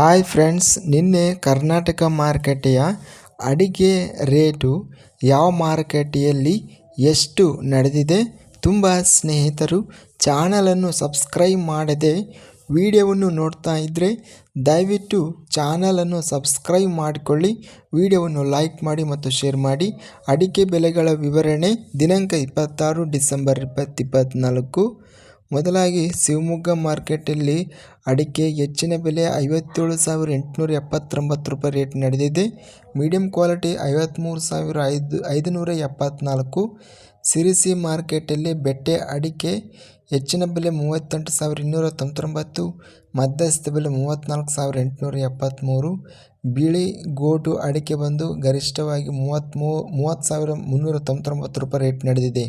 Hi friends ನಿನ್ನೆ ಕರ್ನಾಟಕ ಮಾರುಕಟ್ಟೆಯ ಅಡಿಕೆ ರೇಟು ಯಾವ ಮಾರುಕಟ್ಟೆಯಲ್ಲಿ ಎಷ್ಟು ನಡೆದಿದೆ ತುಂಬ ಸ್ನೇಹಿತರು ಚಾನಲನ್ನು ಸಬ್ಸ್ಕ್ರೈಬ್ ಮಾಡದೆ ವಿಡಿಯೋವನ್ನು ನೋಡ್ತಾ ಇದ್ದರೆ ದಯವಿಟ್ಟು ಚಾನಲನ್ನು ಸಬ್ಸ್ಕ್ರೈಬ್ ಮಾಡಿಕೊಳ್ಳಿ, ವಿಡಿಯೋವನ್ನು ಲೈಕ್ ಮಾಡಿ ಮತ್ತು ಶೇರ್ ಮಾಡಿ. ಅಡಿಕೆ ಬೆಲೆಗಳ ವಿವರಣೆ ದಿನಾಂಕ ಇಪ್ಪತ್ತಾರು ಡಿಸೆಂಬರ್ ಇಪ್ಪತ್ತಿಪ್ಪತ್ತ್ನಾಲ್ಕು ಮೊದಲಾಗಿ ಶಿವಮೊಗ್ಗ ಮಾರ್ಕೆಟಲ್ಲಿ ಅಡಿಕೆ ಹೆಚ್ಚಿನ ಬೆಲೆ ಐವತ್ತೇಳು ಸಾವಿರ ಎಂಟುನೂರ ಎಪ್ಪತ್ತೊಂಬತ್ತು ರೂಪಾಯಿ ರೇಟ್ ನಡೆದಿದೆ. ಮೀಡಿಯಂ ಕ್ವಾಲಿಟಿ ಐವತ್ತ್ಮೂರು ಸಾವಿರ ಐದು, ಐದುನೂರ ಎಪ್ಪತ್ತ್ನಾಲ್ಕು ಸಿರಿಸಿ ಮಾರ್ಕೆಟಲ್ಲಿ ಬೆಟ್ಟೆ ಅಡಿಕೆ ಹೆಚ್ಚಿನ ಬೆಲೆ ಮೂವತ್ತೆಂಟು ಸಾವಿರ ಇನ್ನೂರ ತೊಂಬತ್ತೊಂಬತ್ತು, ಮಧ್ಯಸ್ಥ ಬೆಲೆ ಮೂವತ್ತ್ನಾಲ್ಕು ಸಾವಿರ ಎಂಟುನೂರ ಎಪ್ಪತ್ತ್ಮೂರು ಬಿಳಿ ಗೋಟು ಅಡಿಕೆ ಬಂದು ಗರಿಷ್ಠವಾಗಿ ಮೂವತ್ತ್ಮೂ ಮೂವತ್ತು ಸಾವಿರ ಮುನ್ನೂರ ತೊಂಬತ್ತೊಂಬತ್ತು ರೂಪಾಯಿ ರೇಟ್ ನಡೆದಿದೆ.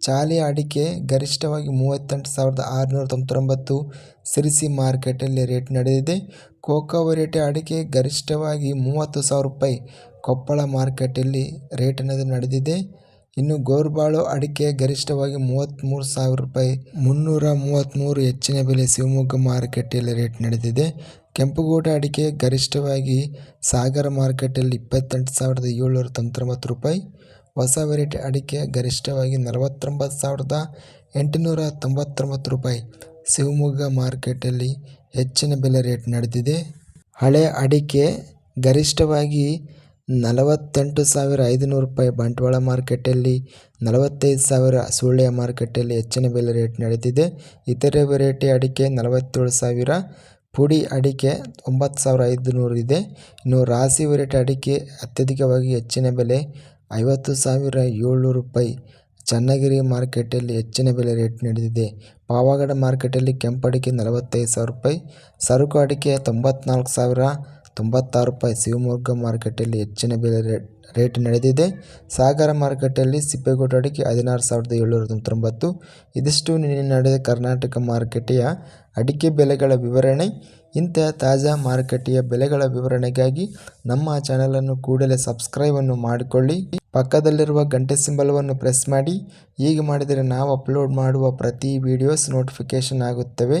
ಚಾಲಿ ಅಡಿಕೆ ಗರಿಷ್ಠವಾಗಿ ಮೂವತ್ತೆಂಟು ಸಾವಿರದ ಆರುನೂರ ತೊಂಬತ್ತೊಂಬತ್ತು ಸಿರಿಸಿ ಮಾರ್ಕೆಟಲ್ಲಿ ರೇಟ್ ನಡೆದಿದೆ. ಕೋಕೋ ವೆರೈಟಿ ಅಡಿಕೆ ಗರಿಷ್ಠವಾಗಿ ಮೂವತ್ತು ಸಾವಿರ ರೂಪಾಯಿ. ಕೊಪ್ಪಳ ಮಾರ್ಕೆಟಲ್ಲಿ ರೇಟ್ ಅನ್ನೋದು ನಡೆದಿದೆ. ಇನ್ನು ಗೋರ್ಬಾಳು ಅಡಿಕೆ ಗರಿಷ್ಠವಾಗಿ ಮೂವತ್ತ್ಮೂರು ಸಾವಿರ ರೂಪಾಯಿ. ಮುನ್ನೂರ ಮೂವತ್ತ್ಮೂರು ಹೆಚ್ಚಿನ ಬೆಲೆ ಶಿವಮೊಗ್ಗ ಮಾರುಕಟ್ಟೆಯಲ್ಲಿ ರೇಟ್ ನಡೆದಿದೆ. ಕೆಂಪುಗೋಟ ಅಡಿಕೆ ಗರಿಷ್ಠವಾಗಿ ಸಾಗರ ಮಾರುಕಟ್ಟೆಯಲ್ಲಿ ಇಪ್ಪತ್ತೆಂಟು ಸಾವಿರದ ಏಳ್ನೂರ ತೊಂಬತ್ತೊಂಬತ್ತು ರೂಪಾಯಿ. ಹೊಸ ವೆರೈಟಿ ಅಡಿಕೆ ಗರಿಷ್ಠವಾಗಿ ನಲವತ್ತೊಂಬತ್ತು ಸಾವಿರದ ಎಂಟುನೂರ ತೊಂಬತ್ತೊಂಬತ್ತು ರೂಪಾಯಿ. ಶಿವಮೊಗ್ಗ ಮಾರ್ಕೆಟಲ್ಲಿ ಹೆಚ್ಚಿನ ಬೆಲೆ ರೇಟ್ ನಡೆದಿದೆ. ಹಳೆ ಅಡಿಕೆ ಗರಿಷ್ಠವಾಗಿ ನಲವತ್ತೆಂಟು ಸಾವಿರ ಐದುನೂರು ರೂಪಾಯಿ. ಬಂಟ್ವಾಳ ಮಾರ್ಕೆಟಲ್ಲಿ ನಲವತ್ತೈದು ಸಾವಿರ. ಸುಳ್ಳೆಯ ಮಾರ್ಕೆಟಲ್ಲಿ ಹೆಚ್ಚಿನ ಬೆಲೆ ರೇಟ್ ನಡೆದಿದೆ. ಇತರೆ ವೆರೈಟಿ ಅಡಿಕೆ ನಲವತ್ತೇಳು ಸಾವಿರ. ಪುಡಿ ಅಡಿಕೆ ಒಂಬತ್ತು ಸಾವಿರ ಐದುನೂರು ಇದೆ. ಇನ್ನು ರಾಸಿ ವೆರೈಟಿ ಅಡಿಕೆ ಅತ್ಯಧಿಕವಾಗಿ ಹೆಚ್ಚಿನ ಬೆಲೆ ಐವತ್ತು ಸಾವಿರ ಏಳ್ನೂರು ರೂಪಾಯಿ. ಚನ್ನಗಿರಿ ಮಾರ್ಕೆಟಲ್ಲಿ ಹೆಚ್ಚಿನ ಬೆಲೆ ರೇಟ್ ನಡೆದಿದೆ ಪಾವಗಡ ಮಾರ್ಕೆಟಲ್ಲಿ ಕೆಂಪಡಿಕೆ ನಲವತ್ತೈದು ಸಾವಿರ ರೂಪಾಯಿ. ಸರಕು ಅಡಿಕೆ ತೊಂಬತ್ನಾಲ್ಕು ಸಾವಿರ. ತೊಂಬತ್ತಾರು ರೂಪಾಯಿ ಶಿವಮೊಗ್ಗ ಮಾರುಕಟ್ಟೆಯಲ್ಲಿ ಹೆಚ್ಚಿನ ಬೆಲೆ ರೇಟ್ ನಡೆದಿದೆ. ಸಾಗರ ಮಾರುಕಟ್ಟೆಯಲ್ಲಿ ಸಿಪ್ಪೆಗೋಟ ಅಡಿಕೆ ಹದಿನಾರು ಸಾವಿರದ ಏಳ್ನೂರ ತೊಂಬತ್ತೊಂಬತ್ತು. ಇದಿಷ್ಟು ನಿನ್ನೆ ನಡೆದ ಕರ್ನಾಟಕ ಮಾರುಕಟ್ಟೆಯ ಅಡಿಕೆ ಬೆಲೆಗಳ ವಿವರಣೆ. ಇಂತಹ ತಾಜಾ ಮಾರುಕಟ್ಟೆಯ ಬೆಲೆಗಳ ವಿವರಣೆಗಾಗಿ ನಮ್ಮ ಚಾನಲನ್ನು ಕೂಡಲೇ ಸಬ್ಸ್ಕ್ರೈಬನ್ನು ಮಾಡಿಕೊಳ್ಳಿ. ಪಕ್ಕದಲ್ಲಿರುವ ಗಂಟೆ ಸಿಂಬಲವನ್ನು ಪ್ರೆಸ್ ಮಾಡಿ. ಹೀಗೆ ಮಾಡಿದರೆ ನಾವು ಅಪ್ಲೋಡ್ ಮಾಡುವ ಪ್ರತಿ ವಿಡಿಯೋಸ್ ನೋಟಿಫಿಕೇಷನ್ ಆಗುತ್ತವೆ.